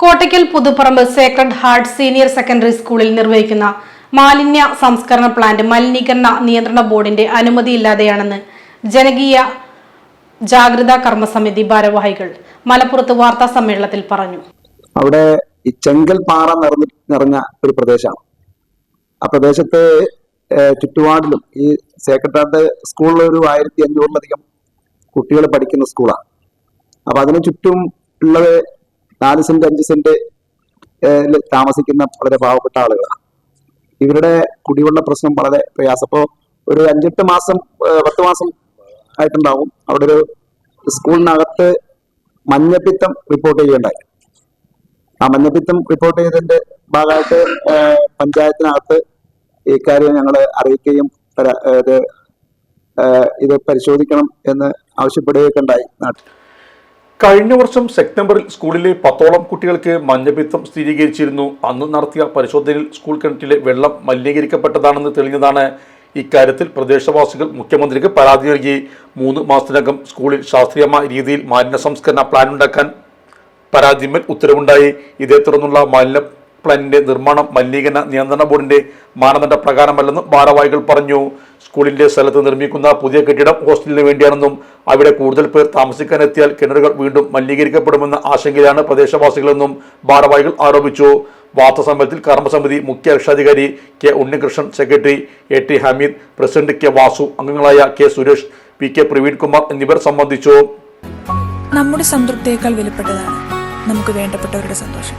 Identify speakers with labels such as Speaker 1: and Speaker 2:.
Speaker 1: Kottakkal Puthuparamba sacred heart senior secondary സ്കൂളിൽ നിർവഹിക്കുന്ന മാലിന്യ സംസ്കരണ പ്ലാന്റ് മലിനീകരണ നിയന്ത്രണ ബോർഡിന്റെ അനുമതിയില്ലാതെയാണെന്ന് ജനകീയ ജാഗ്രതാ കർമ്മസമിതി ഭാരവാഹികൾ മലപ്പുറത്ത് വാർത്താ സമ്മേളനത്തിൽ പറഞ്ഞു.
Speaker 2: അവിടെ ഈ ചെങ്കൽ പാറ നിറഞ്ഞ നിറഞ്ഞ ഒരു പ്രദേശമാണ്. ആ പ്രദേശത്തെ ചുറ്റുപാടിലും ഈ സേക്രട്ടേറിയറ്റ് സ്കൂളിൽ ഒരു ആയിരത്തി അഞ്ഞൂറിലധികം കുട്ടികൾ പഠിക്കുന്ന സ്കൂളാണ്. അപ്പൊ അതിനു ചുറ്റും ഉള്ളത് നാല് സെന്റ് അഞ്ച് സെന്റ് താമസിക്കുന്ന വളരെ പാവപ്പെട്ട ആളുകളാണ്. ഇവരുടെ കുടിവെള്ള പ്രശ്നം വളരെ പ്രയാസം. അപ്പോ ഒരു അഞ്ചെട്ട് മാസം പത്ത് മാസം ആയിട്ടുണ്ടാവും. അവിടെ ഒരു സ്കൂളിനകത്ത് മഞ്ഞപ്പിത്തം റിപ്പോർട്ട് ചെയ്യേണ്ടായി. ആ മഞ്ഞപ്പിത്തം റിപ്പോർട്ട് ചെയ്തതിന്റെ ഭാഗമായിട്ട് പഞ്ചായത്തിനകത്ത് ഇക്കാര്യം ഞങ്ങൾ അറിയിക്കുകയും ഇത് പരിശോധിക്കണം എന്ന് ആവശ്യപ്പെടുകയൊക്കെ ഉണ്ടായി നാട്ടിൽ.
Speaker 3: കഴിഞ്ഞ വർഷം സെപ്റ്റംബറിൽ സ്കൂളിലെ പത്തോളം കുട്ടികൾക്ക് മഞ്ഞപിത്തം സ്ഥിരീകരിച്ചിരുന്നു. അന്ന് നടത്തിയ പരിശോധനയിൽ സ്കൂൾ കിണറ്റിലെ വെള്ളം മലിനീകരിക്കപ്പെട്ടതാണെന്ന് തെളിഞ്ഞതാണ്. ഇക്കാര്യത്തിൽ പ്രദേശവാസികൾ മുഖ്യമന്ത്രിക്ക് പരാതി നൽകി. മൂന്ന് മാസത്തിനകം സ്കൂളിൽ ശാസ്ത്രീയമായ രീതിയിൽ മാലിന്യ സംസ്കരണ പ്ലാൻ ഉണ്ടാക്കാൻ പരാതിമേൽ ഉത്തരവുണ്ടായി. ഇതേ തുടർന്നുള്ള മാലിന്യ പ്ലാനിന്റെ നിർമ്മാണം മലിനീകരണ നിയന്ത്രണ ബോർഡിന്റെ മാനദണ്ഡ പ്രകാരമല്ലെന്നും ഭാരവാഹികൾ പറഞ്ഞു. സ്കൂളിന്റെ സ്ഥലത്ത് നിർമ്മിക്കുന്ന പുതിയ കെട്ടിടം ഹോസ്റ്റലിന് വേണ്ടിയാണെന്നും അവിടെ കൂടുതൽ പേർ താമസിക്കാനെത്തിയാൽ കിണറുകൾ വീണ്ടും മലിനീകരിക്കപ്പെടുമെന്ന ആശങ്കയിലാണ് പ്രദേശവാസികളെന്നും ഭാരവാഹികൾ ആരോപിച്ചു. വാർത്താസമ്മേളനത്തിൽ കർമ്മസമിതി മുഖ്യ രക്ഷാധികാരി K Unnikrishnan secretary A T Hameed president K Vasu അംഗങ്ങളായ K Suresh P K Praveen Kumar എന്നിവർ സംബന്ധിച്ചു.
Speaker 4: നമ്മുടെ സംതൃപ്തിയേക്കാൾ വിലപ്പെട്ടതാണ്. നമുക്ക് വേണ്ടപ്പെട്ടവരുടെ സന്തോഷം.